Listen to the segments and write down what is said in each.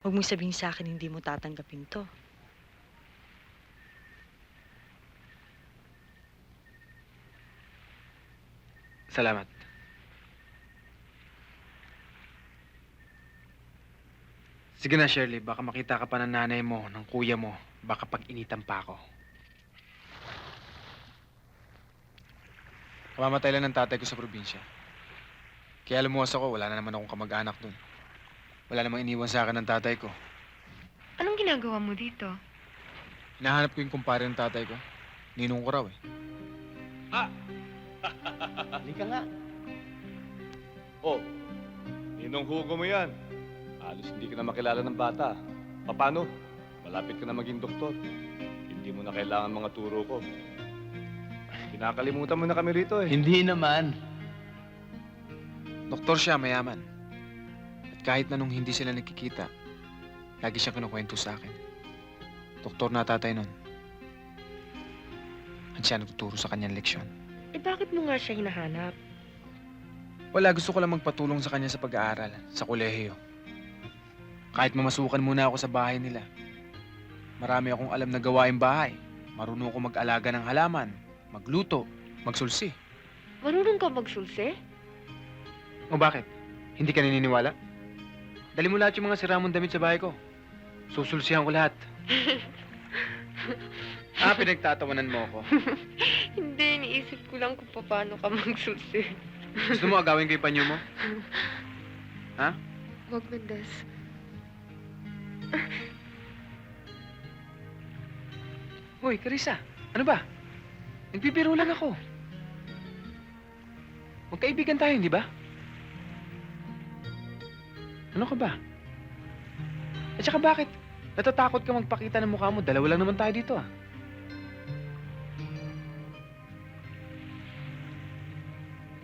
Huwag mong sabihin sa akin hindi mo tatanggapin to. Salamat. Sige na, Shirley. Baka makita ka pa ng nanay mo, ng kuya mo. Baka pag-initan pa ako. Kamamatay lang ng tatay ko sa probinsya. Kaya lumuwas ako, wala na naman akong kamag-anak dun. Wala namang iniwan sa akin ng tatay ko. Anong ginagawa mo dito? Hinahanap ko yung kumpare ng tatay ko. Ninong ko raw eh. Halika nga. Oh, ninong hugo mo yan. Halos hindi ka na makilala ng bata. Paano? Malapit ka na maging doktor. Hindi mo na kailangan mga turo ko. Kinakalimutan mo na kami rito eh. Hindi naman. Doktor siya, mayaman. Kahit na nung hindi sila nagkikita, lagi siyang kinukwento sa akin. Doktor na tatay nun. At siya nagtuturo sa kanyang leksyon. Eh bakit mo nga siya hinahanap? Wala, gusto ko lang magpatulong sa kanya sa pag-aaral, sa kolehiyo. Kahit mamasukan muna ako sa bahay nila. Marami akong alam na gawain bahay. Marunong ako mag-alaga ng halaman, magluto, magsulsi. Marunong ka magsulse? O bakit? Hindi ka naniniwala? Dali mo lahat yung mga siramong damit sa bahay ko. Susulsihan ko lahat. ah, pinagtatawanan mo ako. Hindi, iniisip ko lang kung paano ka magsulse. Gusto mo agawin yung panyo mo? Wag na, Des. Hoy, Carissa, ano ba? Nagbibiro lang ako. Magkaibigan tayo, hindi ba? Ano ka ba? At saka bakit? Natatakot ka magpakita ng mukha mo. Dalawa lang naman tayo dito ah.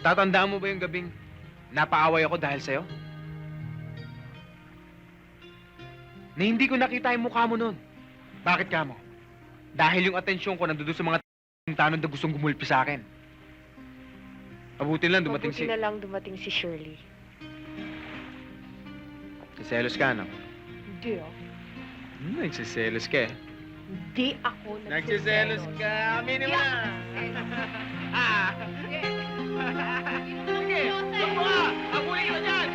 Tatandaan mo ba yung gabing napaaway ako dahil sa'yo? Na hindi ko nakita yung mukha mo noon. Bakit ka mo? Dahil yung atensyon ko nandun sa mga tanong na gustong gumulpi sa akin. Mabuti lang dumating Mabuti si... na lang dumating si Shirley. Nagsiselos ka, no? Hindi ah. Hmm, nagsiselos ka eh. Hindi ako Nagsiselos ka! Aminin mo na! Ah! Sige! Huwag mo ka! Abulin ka dyan!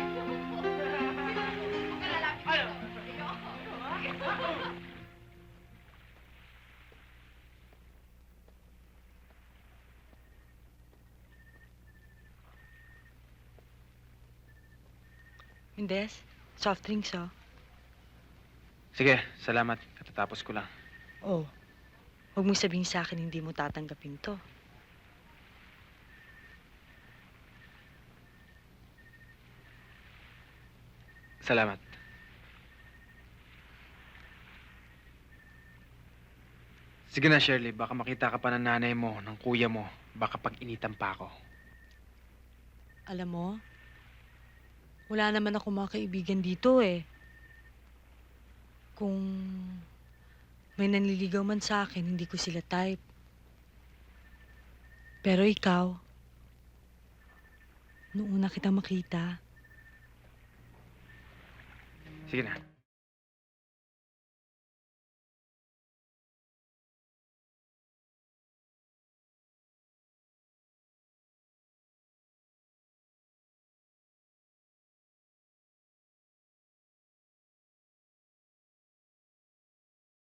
Indes, soft drinks oh. Sige, salamat. Katatapos ko lang. Oh, huwag mong sabihin sa akin hindi mo tatanggapin to. Salamat. Sige na, Shirley. Baka makita ka pa ng nanay mo, ng kuya mo. Baka pag-initan pa ako. Alam mo, wala naman ako mga kaibigan dito eh. Kung may nanliligaw man sa akin, hindi ko sila type. Pero ikaw, noong una kita makita, Sige na.